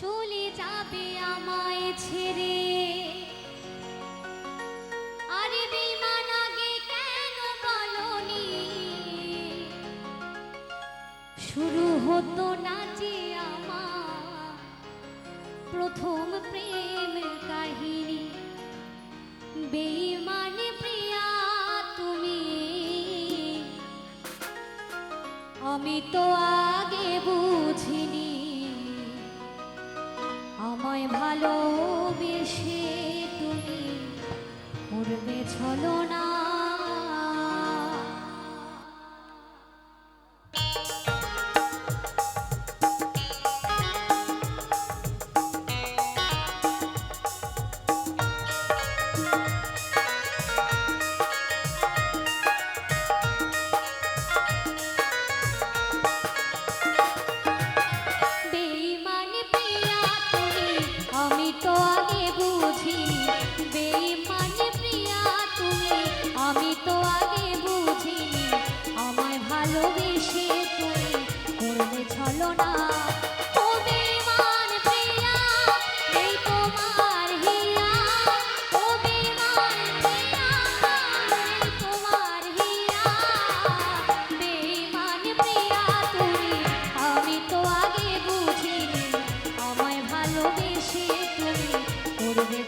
চলে যাবে আমায় ছেড়ে। আরে বেমান আগে কেন বলনি? শুরু হতো না যে আমার প্রথম প্রেম কাহিনী। বেইমানে প্রিয়া তুমি। আমি তো আগে বুঝিনি হয় ভালোবেসে তুমি। করবে ছলনা Thank you.